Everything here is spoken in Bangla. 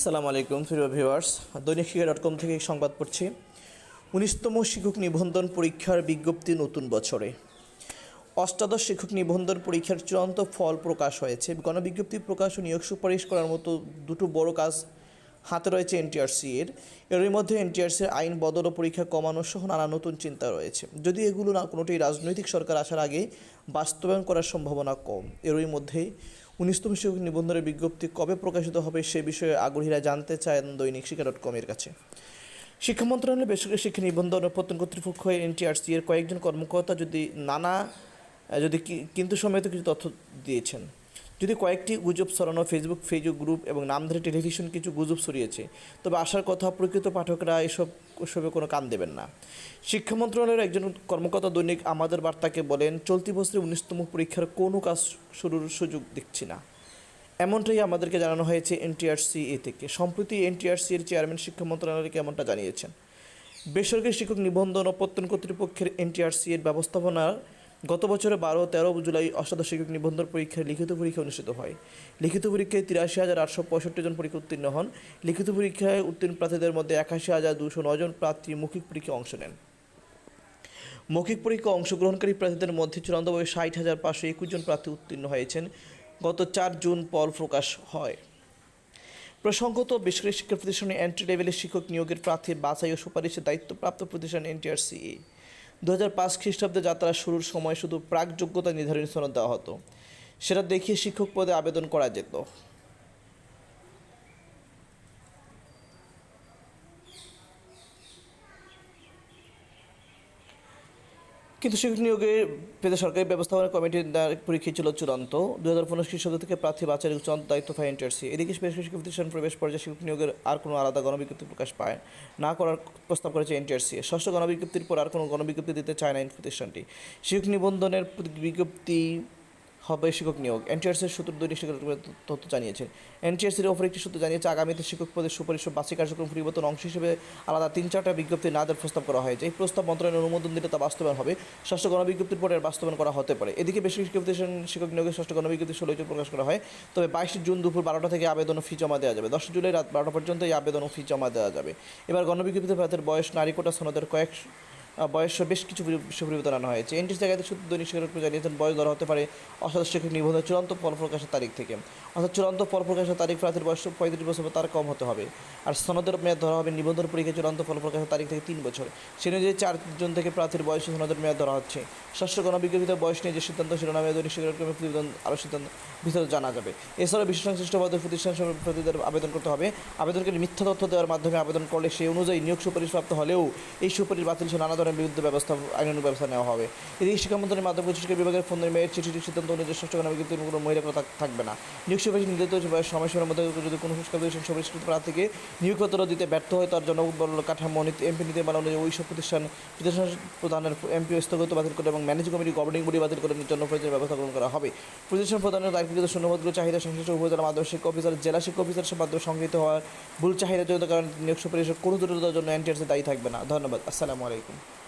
আসসালামু আলাইকুম, প্রিয় ভিউয়ার্স। দৈনিক শিক্ষা ডট কম থেকে সংবাদ পড়ছি। উনিশতম শিক্ষক নিবন্ধন পরীক্ষার বিজ্ঞপ্তি নতুন বছরে। অষ্টাদশ শিক্ষক নিবন্ধন পরীক্ষার চূড়ান্ত ফল প্রকাশ হয়েছে। গণবিজ্ঞপ্তি প্রকাশ ও নিয়োগ সুপারিশ করার মতো দুটো বড় কাজ হাতে রয়েছে এনটিআরসি এর। এরই মধ্যে এনটিআরসির আইন বদল ও পরীক্ষা কমানো সহ নানা নতুন চিন্তা রয়েছে। যদি এগুলো না কোনোটি রাজনৈতিক সরকার আসার আগে বাস্তবায়ন করার সম্ভাবনা কম, এরই মধ্যেই উনিশতম শিক্ষক নিবন্ধনের বিজ্ঞপ্তি কবে প্রকাশিত হবে সে বিষয়ে আগ্রহীরা জানতে চান দৈনিক শিক্ষা ডট কমের কাছে। শিক্ষা মন্ত্রণালয় বেসরকারি শিক্ষা নিবন্ধন প্রত্যন্ত প্রত্যন কর্তৃপক্ষ, এনটিআরসি এর কয়েকজন কর্মকর্তা যদি নানা, যদি কিন্তু সময়ত কিছু তথ্য দিয়েছেন। যদি কয়েকটি গুজব ছড়ানো ফেসবুক ফেসবুক গ্রুপ এবং নামধারী টেলিভিশন কিছু গুজব ছড়িয়েছে, তবে আসার কথা প্রকৃত পাঠকরা এসব এসবে কোনো কান দেবেন না। শিক্ষা মন্ত্রণালয়ের একজন কর্মকর্তা দৈনিক আমাদের বার্তাকে বলেন, চলতি বছরে উনিশতম পরীক্ষার কোনো কাজ শুরুর সুযোগ দেখছি না। এমনটাই আমাদেরকে জানানো হয়েছে এনটিআরসি এ থেকে। সম্প্রতি এনটিআরসি এর চেয়ারম্যান শিক্ষা মন্ত্রণালয়কে এমনটা জানিয়েছেন। বেসরকারি শিক্ষক নিবন্ধন ও প্রত্যন কর্তৃপক্ষের এনটিআরসি এর ব্যবস্থাপনা গত বছরে বারো, তেরো জুলাই অষ্টাদশ শিক্ষক নিবন্ধন পরীক্ষার লিখিত পরীক্ষা অনুষ্ঠিত হয়। লিখিত পরীক্ষায় তিরাশি হাজার আটশো পঁয়ষট্টি জন পরীক্ষা উত্তীর্ণ হন। লিখিত পরীক্ষায় উত্তীর্ণ প্রার্থীদের মধ্যে একাশি হাজার দুশো নয় জন প্রার্থী মৌখিক পরীক্ষায় অংশ নেন। মৌখিক পরীক্ষা অংশগ্রহণকারী প্রার্থীদের মধ্যে চূড়ান্তভাবে ষাট হাজার পাঁচশো একুশ জন প্রার্থী উত্তীর্ণ হয়েছেন। গত চার জুন ফল প্রকাশ হয়। প্রসঙ্গত, বেসরকারি শিক্ষা প্রতিষ্ঠানে এন্ট্রি লেভেলের শিক্ষক নিয়োগের প্রার্থী বাছাই ও সুপারিশের দায়িত্বপ্রাপ্ত প্রতিষ্ঠান এনটিআরসিএ দু হাজার পাঁচ খ্রিস্টাব্দে যাত্রা শুরুর সময় শুধু প্রাক যোগ্যতা নির্ধারণী সনদ দেওয়া হতো। সেটা দেখিয়ে শিক্ষক পদে আবেদন করা যেত। কিন্তু শিক্ষক নিয়োগে পেতে সরকারি ব্যবস্থাপনা কমিটির পরীক্ষা ছিল চূড়ান্ত। দু হাজার পনেরো খ্রিস্টাব্দ থেকে প্রার্থী বাচ্চার চূড়ান্ত দায়িত্ব পায় এনটিআরসি এদিকে বেসরকারি শিক্ষা প্রতিষ্ঠান প্রবেশ পর্যায়ে শিক্ষক নিয়োগের আর কোনো আলাদা গণবিজ্ঞপ্তি প্রকাশ পায় না করার প্রস্তাব করেছে এনটিআরসি ষষ্ঠ গণবিজ্ঞপ্তির পর আর কোনো গণবিজ্ঞপ্তি দিতে চায় না প্রতিষ্ঠানটি। শিক্ষক নিবন্ধনের বিজ্ঞপ্তি হবে শিক্ষক নিয়োগ। এনটিআরসির সূত্র দৈনিক শিক্ষক তথ্য জানিয়েছে। এনটিআরসির ওপর একটি সূত্র জানিয়েছে, আগামীতে শিক্ষক পদের সুপারিশ বার্ষিক কার্যক্রম পরিবর্তন অংশ হিসেবে আলাদা তিন চারটা বিজ্ঞপ্তি না দেওয়ার প্রস্তাব করা হয়েছে। এই প্রস্তাব মন্ত্রণালয়ের অনুমোদন দিলে তা বাস্তবায়ন হবে। ষষ্ঠ গণবিজ্ঞপ্তির পরে বাস্তবায়ন করা হতে পারে। এদিকে বেশ প্রতিষ্ঠান শিক্ষক নিয়োগের ষষ্ঠ গণবিজ্ঞপ্তি ষোলোই জুন প্রকাশ করা হয়। তবে বাইশে জুন দুপুর বারোটা থেকে আবেদন ফি জমা দেওয়া যাবে। দশ জুলাই রাত বারোটা পর্যন্ত এই আবেদন ও ফি জমা দেওয়া যাবে। এবার গণবিজ্ঞপ্তিতে প্রার্থীর বয়স, নারী কোটা, সনদের কয়েক বয়সের বেশ কিছু বিষয় পরিবর্তন আনা হয়েছে। এনটিস জায়গাতে শুধু দৈনিক শিক্ষক জানিয়েছেন বয়স ধরা হতে পারে অষ্টাদশ শিক্ষক নিবন্ধনের চূড়ান্ত ফল প্রকাশের তারিখ থেকে। অর্থাৎ চূড়ান্ত ফল প্রকাশের তারিখ প্রার্থীর বয়স পঁয়ত্রিশ বছর তার কম হতে হবে। আর সনদের মেয়াদ ধরা হবে, নিবন্ধন পরীক্ষা চূড়ান্ত ফল প্রকাশের তারিখ থেকে তিন বছর। সে অনুযায়ী চার জন থেকে প্রার্থীর বয়স সনদের মেয়াদ ধরা হচ্ছে। ষষ্ঠ গণবিজ্ঞপ্তিতে বয়স নিয়ে যে সিদ্ধান্ত শিরোনামে দৈনিক শিক্ষক প্রতিবেদন আরও সিদ্ধান্ত, বিস্তারিত জানা যাবে। এছাড়া বিশ্ব সংশ্লিষ্ট প্রতিষ্ঠান সহ প্রার্থীদের আবেদন করতে হবে। আবেদনকারী মিথ্যা তথ্য দেওয়ার মাধ্যমে আবেদন করলে সেই অনুযায়ী নিয়োগ সুপারিশ প্রাপ্ত হলেও এই সুপারিশ বাতিল নানা ধরনের বিরুদ্ধে ব্যবস্থা, আইনানুগ ব্যবস্থা নেওয়া হবে। এদিকে শিক্ষামন্ত্রণের মাধ্যমে শিক্ষা বিভাগের ফোনের মেয়ের চিঠিটির সিদ্ধান্ত অনুযায়ী ষষ্ঠ গণবিজ্ঞপ্তির কোনো মহিলা থাকবে না। নিয়োগ সুপারিশ নির্ধারিত সময়সীমার মধ্যে যদি কোনো শিক্ষা সুপরিষ্কৃত প্রার্থীকে নিয়োগপত্র দিতে ব্যর্থ হয়, তার জন্য বল কাঠামো এমপি নীতিমালা অনুযায়ী ওই সব প্রতিষ্ঠান প্রতিষ্ঠান প্রদানের এমপি স্থগিত বাতিল করে এবং ম্যানেজিং কমিটি গভর্নিং বডি বাতিল করে জন্য প্রয়োজনীয় ব্যবস্থা গ্রহণ করা হবে। প্রতিষ্ঠান প্রদানের দায়িত্বকৃত শূন্যপদগুলো চাহিদা সংশ্লিষ্ট উপজেলা মাধ্যমিক শিক্ষা অফিসার, জেলা শিক্ষা অফিসারের মাধ্যমে সংগৃহীত হওয়ার ভুল চাহিদা জনিত কারণে নিয়োগ সুপারিশের কোনো দুর্বলতার জন্য এনটিআরসি দায়ী থাকবে না। ধন্যবাদ। আসসালামু আলাইকুম।